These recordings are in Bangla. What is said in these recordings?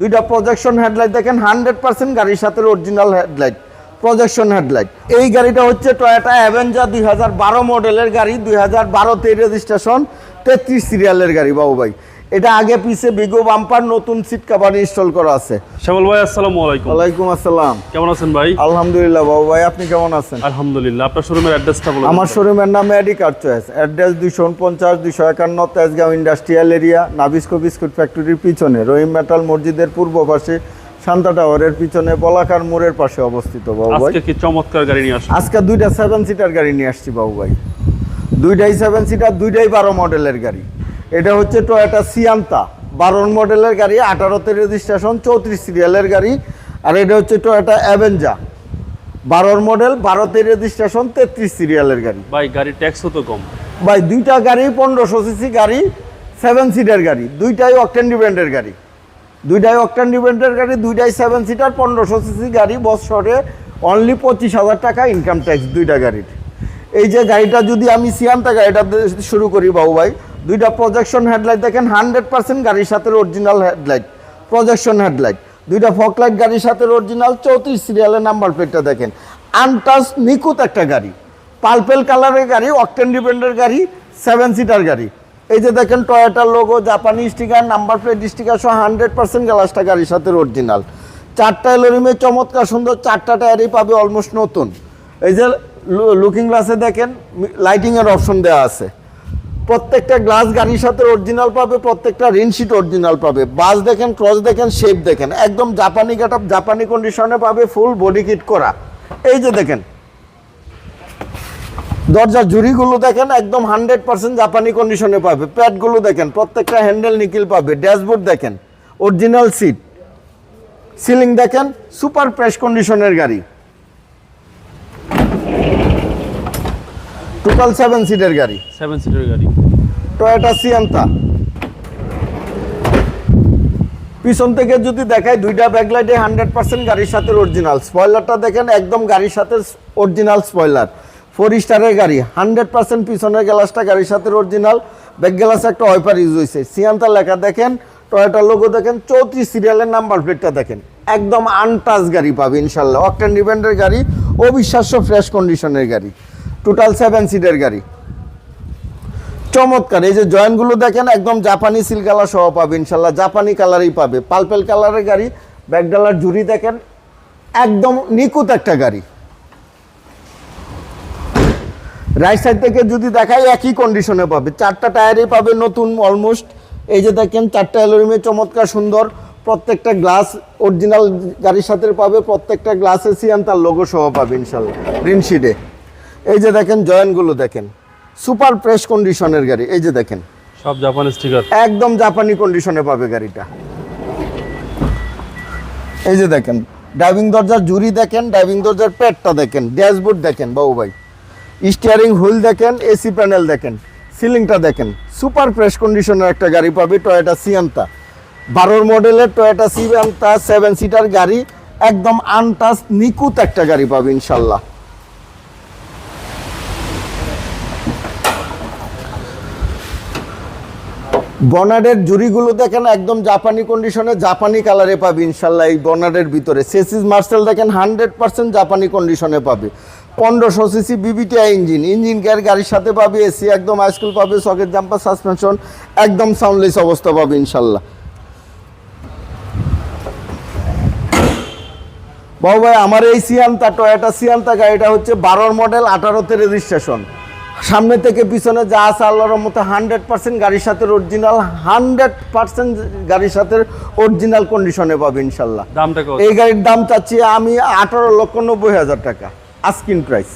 দুইটা প্রজেকশন হেডলাইট দেখেন হান্ড্রেড পার্সেন্ট গাড়ির সাথে অরিজিনাল হেডলাইট প্রজেকশন হেডলাইট এই গাড়িটা হচ্ছে টয়োটা অ্যাভেঞ্জার দুই হাজার বারো মডেলের গাড়ি, দুই হাজার বারোতে রেজিস্ট্রেশন তেত্রিশ সিরিয়ালের গাড়ি বাবু ভাই। এটা আগে পিছে বিগো বাম্পার নতুন সিট কাভার ইনস্টল করা আছে। শ্যামল ভাই আসসালামু আলাইকুম। ওয়ালাইকুম আসসালাম। কেমন আছেন ভাই? আলহামদুলিল্লাহ বাবু ভাই আপনি কেমন আছেন? আলহামদুলিল্লাহ আপনার শোরুমের অ্যাড্রেসটা বলুন আমার শোরুমের নাম এডিকার চয়েস অ্যাড্রেস দুইশো উনপঞ্চাশ দুইশো একান্ন Tejgaon industrial area Nabisco biscuit ফ্যাক্টরির পিছনে রহিম মেটাল মসজিদের পূর্ব পাশে শান্তা টাওয়ারের পিছনে বলাকার মোড়ের পাশে অবস্থিত বাবু ভাই। আজকে কি চমৎকার গাড়ি নিয়ে আসুন আজকে দুইটা সেভেন সিটার গাড়ি নিয়ে আসছি বাবু ভাই। দুইটাই সেভেন সিটার দুইটাই বারো মডেলের গাড়ি। এটা হচ্ছে টয়োটা সিয়ান্তা বারো মডেলের গাড়ি আঠারোতে রেজিস্ট্রেশন চৌত্রিশ সিরিয়ালের গাড়ি। আর এটা হচ্ছে টয়োটা অ্যাভেঞ্জা বারোর মডেল বারোতে রেজিস্ট্রেশন তেত্রিশ সিরিয়ালের গাড়ি। ভাই গাড়ির ট্যাক্সও তো কম। ভাই দুইটা গাড়ি পনেরোশো সিসি গাড়ি সেভেন সিটার গাড়ি দুইটাই অকটেন ডিপেন্ডের গাড়ি। দুইটাই অকটেন ডিপেন্ডের গাড়ি দুইটাই সেভেন সিটার পনেরোশো সিসি গাড়ি বছরে অনলি পঁচিশ হাজার টাকা ইনকাম ট্যাক্স দুইটা গাড়ির। এই যে গাড়িটা যদি আমি সিয়ান্তা গাড়িটা শুরু করি বাবু ভাই দুইটা প্রজেকশন হেডলাইট দেখেন হান্ড্রেড পার্সেন্ট গাড়ির সাথে অরিজিনাল হেডলাইট প্রজেকশন হেডলাইট দুইটা ফকলাইট গাড়ির সাথে অরিজিনাল চৌত্রিশ সিরিয়ালের নাম্বার প্লেটটা দেখেন। আনটাস নিখুঁত একটা গাড়ি। পার্পেল কালারের গাড়ি অকটেন ডিপেন্ডের গাড়ি সেভেন সিটার গাড়ি। এই যে দেখেন টয়োটার লোগো জাপানি স্টিকার নাম্বার প্লেট স্টিকার সহ হান্ড্রেড পার্সেন্ট গ্লাসটা গাড়ির সাথে অরিজিনাল চারটা এলোরিমে চমৎকার সুন্দর, চারটা টায়ারই পাবে অলমোস্ট নতুন। এই যে লুকিং গ্লাসে দেখেন লাইটিংয়ের অপশন দেওয়া আছে। প্রত্যেকটা গ্লাস গাড়ির সাথে অরিজিনাল পাবে, প্রত্যেকটা রিনশিট অরিজিনাল পাবে। বাস দেখেন ক্রস দেখেন শেপ দেখেন। একদম জাপানি গেট জাপানি কন্ডিশনে পাবে ফুল বডি কিট করা। এই যে দেখেন। দরজার জুড়িগুলো দেখেন, একদম হান্ড্রেড পার্সেন্ট জাপানি কন্ডিশনে পাবে। প্যাডগুলো দেখেন, প্রত্যেকটা হ্যান্ডেল নিকিল পাবে। ড্যাশবোর্ড দেখেন অরিজিনাল সিট সিলিং দেখেন সুপার প্রেস কন্ডিশনের গাড়ি। টোটাল সেভেন সিটের গাড়ি। সেভেন সিটের গাড়ি। টয়োটা সিয়ান্তা পিছন থেকে যদি দেখায় দুইটা ব্যাকলাইটে হান্ড্রেড পার্সেন্ট গাড়ির সাথে অরিজিনাল স্পয়লারটা দেখেন একদম গাড়ির সাথে অরিজিনাল স্পয়লার ফোর স্টারের গাড়ি হান্ড্রেড পার্সেন্ট পিছনের গ্লাসটা গাড়ির সাথে অরিজিনাল ব্যাক গ্লাস একটা ওয়াইপার ইউজ হয়েছে। সিয়ান্তা লেখা দেখেন টয়োটার লোগো দেখেন চৌত্রিশ সিরিয়ালের নাম্বার প্লেটটা দেখেন। একদম আনটাচ গাড়ি পাবে ইনশাল্লাহ। অকটেন ডিপেন্ডের গাড়ি অবিশ্বাস্য ফ্রেশ কন্ডিশনের গাড়ি। টোটাল সেভেন সিটের গাড়ি। চমৎকার, এই যে জয়েন্টগুলো দেখেন, একদম জাপানি সিল কালার সহ পাবে, ইনশাল্লাহ জাপানি কালারই পাবে। পালপেল কালারের গাড়ি ব্যাকডালার জুড়ি দেখেন, একদম নিখুঁত একটা গাড়ি। রাইট সাইড থেকে যদি দেখাই, একই কন্ডিশনে পাবে। চারটা টায়ারই পাবে নতুন অলমোস্ট এই যে দেখেন, চারটা অ্যালোরিমে চমৎকার, সুন্দর। প্রত্যেকটা গ্লাস অরিজিনাল গাড়ির সাথে পাবে, প্রত্যেকটা গ্লাসে সিয়ান তার লোগো সহ পাবে, ইনশাল্লাহ। রিনশিডে এই যে দেখেন জয়েন্টগুলো দেখেন। সুপার ফ্রেশ কন্ডিশনের গাড়ি। এই যে দেখেন। সব জাপানি স্টিকার একদম জাপানি কন্ডিশনে পাবে গাড়িটা। এই যে দেখেন ড্রাইভিং দরজার জুরি দেখেন ড্রাইভিং দরজার প্যাডটা দেখেন ড্যাশবোর্ড দেখেন বাবু ভাই। স্টিয়ারিং হুইল দেখেন এসি প্যানেল দেখেন সিলিংটা দেখেন। সুপার ফ্রেশ কন্ডিশনের একটা গাড়ি পাবে টয়োটা সিয়ান্তা বারোর মডেলের টয়োটা সিয়ান্তা সেভেন সিটার গাড়ি একদম আনটাস নিকুত একটা গাড়ি পাবে ইনশাল্লাহ। বনাডের জুড়িগুলো দেখেন একদম জাপানি কন্ডিশনে জাপানি কালারে পাবে ইনশাল্লাহ এই বনাডের ভিতরে। সেসিস মার্সেল দেখেন হান্ড্রেড পার্সেন্ট জাপানি কন্ডিশনে পাবে। পনেরোশো CC VVTI engine engine care গাড়ির সাথে পাবে এসি একদম হাইস্কুল পাবে সকেট জাম্পার সাসপেনশন একদম সাউন্ডলেস অবস্থা পাবে ইনশাল্লাহ বাবু ভাই, আমার এই সিয়ান্তা টয়োটা সিয়ান্তা গাড়িটা হচ্ছে বারোর মডেল আঠারোতে রেজিস্ট্রেশন সামনে থেকে পিছনে যা আছে আল্লাহর মতো হান্ড্রেড পার্সেন্ট গাড়ির সাথে অরিজিনাল হান্ড্রেড পার্সেন্ট গাড়ির সাথে অরিজিনাল কন্ডিশনে পাবে ইনশাল্লাহ দামটা এই গাড়ির দাম চাচ্ছি আমি আঠারো লক্ষ নব্বই হাজার টাকা আস্কিন প্রাইস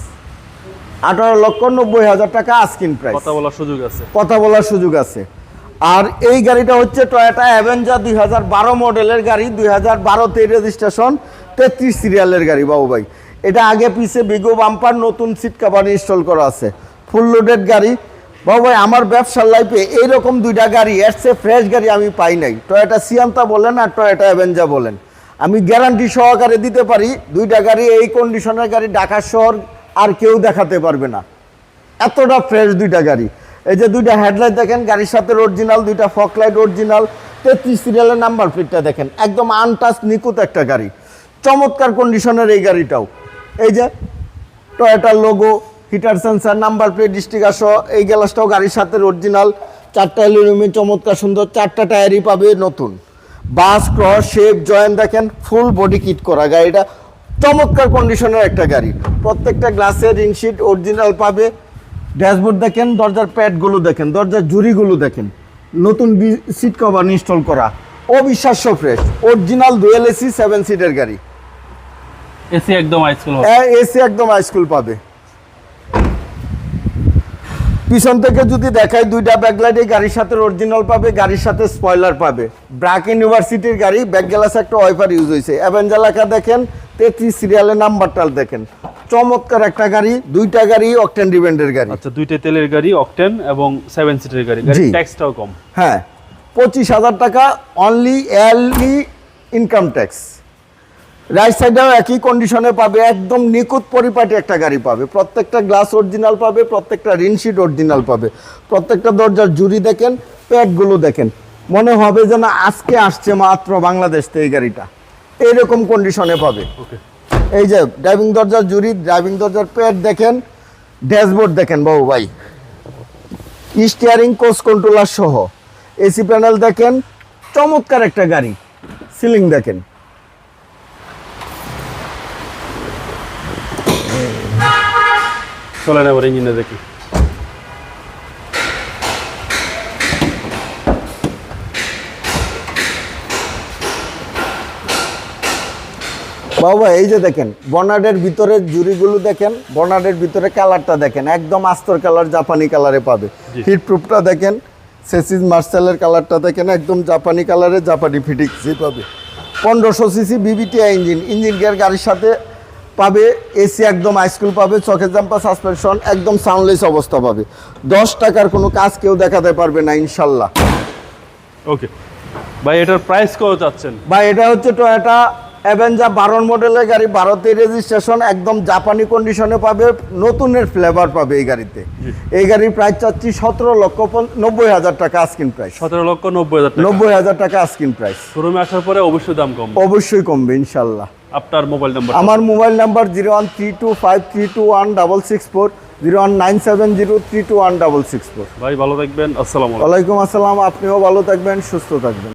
আঠারো লক্ষ নব্বই হাজার টাকা আস্কিন প্রাইস কথা বলার সুযোগ আছে। কথা বলার সুযোগ আছে। আর এই গাড়িটা হচ্ছে টয়োটা অ্যাভেঞ্জার দুই হাজার বারো মডেলের গাড়ি দুই হাজার বারোতে রেজিস্ট্রেশন তেত্রিশ সিরিয়ালের গাড়ি বাবু ভাই। এটা আগে পিছে বিগো বাম্পার নতুন সিট কাভার ইনস্টল করা আছে। ফুল লোডেড গাড়ি। বাবু আমার ব্যবসার লাইফে এইরকম দুইটা গাড়ি চেয়ে ফ্রেশ গাড়ি আমি পাই নাই। টয়োটা সিয়ান্তা বলেন আর টয়োটা অ্যাভেঞ্জা বলেন। আমি গ্যারান্টি সহকারে দিতে পারি, দুইটা গাড়ি এই কন্ডিশনের গাড়ি ঢাকা শহর আর কেউ দেখাতে পারবে না। এতটা ফ্রেশ দুইটা গাড়ি। এই যে দুইটা হেডলাইট দেখেন, গাড়ির সাথে অরিজিনাল দুইটা ফকলাইট অরিজিনাল তেত্রিশ সিরিয়ালের নাম্বার প্লেটটা দেখেন, একদম আনটাচ নিকুত একটা গাড়ি। চমৎকার কন্ডিশনের এই গাড়িটাও। এই যে টয়োটার logo heater sensor number plate sticker সহ এই গ্লাসটাও গাড়ির সাথে অরিজিনাল চারটা অ্যালুমিনিয়াম চমৎকার সুন্দর। চারটা টায়ারই পাবে নতুন। বাস ক্রস শেপ জয়েন্ট দেখেন ফুল বডি কিট করা গাড়িটা। চমৎকার কন্ডিশনের একটা গাড়ি। প্রত্যেকটা গ্লাসের ইনশিট অরিজিনাল পাবে। ড্যাশবোর্ড দেখেন দরজার প্যাডগুলো দেখেন দরজার জুড়িগুলো দেখেন। নতুন সিট কভার ইনস্টল করা। অবিশ্বাস্য fresh original dual AC seven সিটের গাড়ি। এসি একদম আইসকুল হবে। এসি একদম হাইস্কুল পাবে। পিছন থেকে যদি দেখায় দুইটা ব্যাকলাইট গাড়ির সাথে অরিজিনাল পাবে গাড়ির সাথে স্পয়লার পাবে। ব্রাক ইউনিভার্সিটির গাড়ি ব্যাক গ্লাস একটা ওয়াইফার ইউজ হয়েছে। অ্যাভেঞ্জার লেখা দেখেন তেত্রিশ সিরিয়ালের নাম্বারটা দেখেন। চমৎকার একটা গাড়ি দুইটা গাড়ি অকটেন ডিভেন্ডের গাড়ি। আচ্ছা দুইটা তেলের গাড়ি অকটেন এবং সেভেন সিটের গাড়ি। ট্যাক্সটাও কম। হ্যাঁ পঁচিশ হাজার টাকা only yearly income tax right সাইডেও একই কন্ডিশনে পাবে একদম নিখুঁত পরিপাটি একটা গাড়ি পাবে। প্রত্যেকটা গ্লাস অরিজিনাল পাবে প্রত্যেকটা রিনশিট অরিজিনাল পাবে। প্রত্যেকটা দরজার জুরি দেখেন প্যাডগুলো দেখেন। মনে হবে যে না আজকে আসছে মাত্র বাংলাদেশ থেকে এই গাড়িটা। এইরকম কন্ডিশনে পাবে। ওকে এই যে ড্রাইভিং দরজার জুরি ড্রাইভিং দরজার প্যাড দেখেন ড্যাশবোর্ড দেখেন বাবু ভাই। স্টিয়ারিং কোচ কন্ট্রোলার সহ। এসি প্যানেল দেখেন চমৎকার একটা গাড়ি। সিলিং দেখেন। চলেন এবার ইঞ্জিনে দেখি। বাবা এই যে দেখেন বনার্ডের ভিতরে জুরিগুলো দেখেন বনার্ডের ভিতরে কালারটা দেখেন একদম আস্তর কালার জাপানি কালারে পাবে। জি। হিট প্রুফটা দেখেন সেসিস মার্শালের কালারটা দেখেন একদম জাপানি কালারে জাপানি ফিটিক্সই পাবে। পনেরোশো CC VVTI engine engine gear গাড়ির সাথে পাবে এসি একদম আইসক্রিম পাবে চকের জাম্পা সাসপেনশন একদম সাউন্ডলেস অবস্থা পাবে। দশ টাকার কোনো কাজ কেউ দেখাতে পারবে না ইনশাল্লাহ। ওকে ভাই এটার প্রাইস কত চাচ্ছেন? ভাই এটা হচ্ছে টয়োটা অ্যাভেঞ্জা বারোর মডেলের গাড়ি ভারতের রেজিস্ট্রেশন একদম জাপানি কন্ডিশনে পাবে নতুনের ফ্লেভার পাবে এই গাড়িতে। এই গাড়ির প্রাইস চাচ্ছি সতেরো লক্ষ নব্বই হাজার টাকা আস্কিন প্রাইস সতেরো লক্ষ নব্বই হাজার নব্বই হাজার টাকা আস্কিন প্রাইস শোরুমে আসার পরে অবশ্যই দাম কম অবশ্যই কমবে ইনশাল্লাহ। আপনার মোবাইল নাম্বার আমার mobile number zero one three two five three two one double six four zero one nine seven zero three two one double six four ভাই ভালো থাকবেন। আসসালামু আলাইকুম। আসসালাম। আপনিও ভালো থাকবেন সুস্থ থাকবেন।